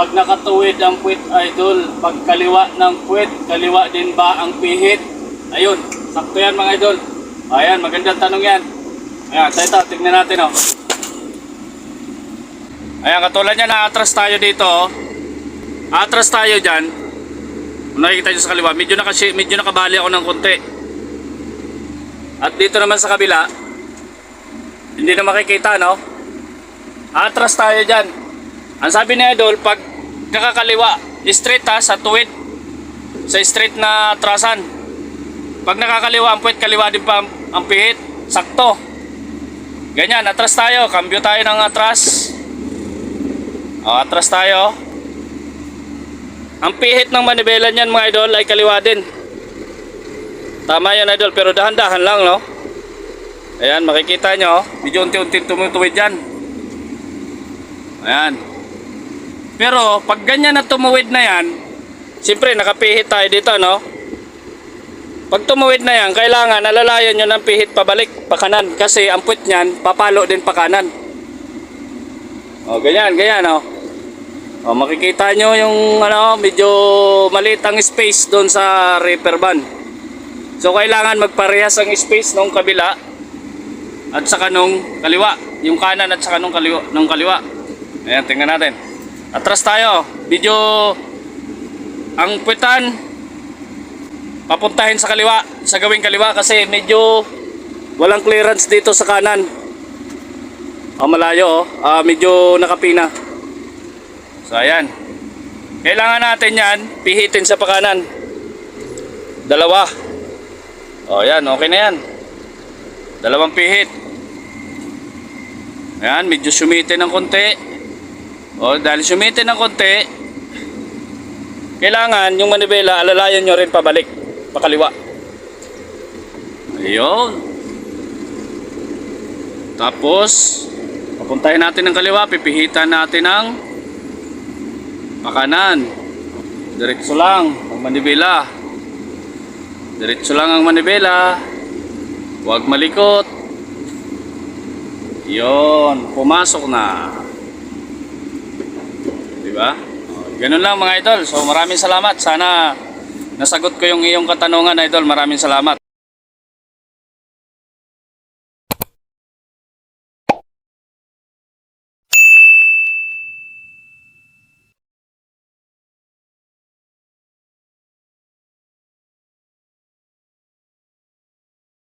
Pag nakatuwid ang puwit, idol, pag kaliwa ng puwit, kaliwa din ba ang pihit? Ayun, sakto yan mga idol. Ayan, magandang tanong yan. Ayan, so ito, tignan natin oh. Ayan, katulad yan, atras tayo dito oh. Atras tayo dyan. Kung nakikita nyo sa kaliwa, medyo, nakasi, medyo nakabali ako ng konti. At dito naman sa kabila, hindi na makikita, no? Atras tayo dyan. Ang sabi ni Idol, pag nakakaliwa, straight ha, sa tuwid, sa straight na trasan. Pag nakakaliwa, ang puwit, kaliwa din pa ang, pihit. Sakto. Ganyan, atras tayo. Cambio tayo ng atras. O, atras tayo. Ang pihit ng manibela niyan mga idol ay kaliwa din. Tama yan idol, pero dahan-dahan lang no. Ayan, makikita nyo. oh. Medyo unti-unti tumutuwid yan. Ayan. Pero pag ganyan na tumuwid na yan, siyempre nakapihit tayo dito no. Pag tumuwid na yan, kailangan alalayan nyo ng pihit pabalik, pa kanan. Kasi ang puwit niyan, papalo din pa kanan. O, ganyan, ganyan o. O, makikita nyo yung ano, medyo maliit ang space doon sa reaper van. So, kailangan magparehas ang space nung kabila at saka nung kaliwa. Yung kanan at saka nung kaliwa. Nung kaliwa. Ayan, tingnan natin. Atras tayo. Medyo ang puwitan papuntahin sa kaliwa, sa gawing kaliwa kasi medyo walang clearance dito sa kanan. Ah, malayo oh. Ah, medyo nakapina. So ayan. Kailangan natin yan pihitin sa pakanan. Dalawa. O yan, okay na yan. Dalawang pihit. Ayan, medyo sumitin ng konti. O, dahil sumitin ng konti, kailangan yung manibela, alalayan nyo rin pabalik, pakaliwa. Ayun. Tapos, papuntahin natin ng kaliwa, pipihitan natin ng pakanan. Diretso lang ang manibela. Diretso lang ang manibela. Huwag malikot. Yon, pumasok na. Ba? O, Ganun lang mga idol. So maraming salamat. Sana nasagot ko yung iyong katanungan idol. Maraming salamat.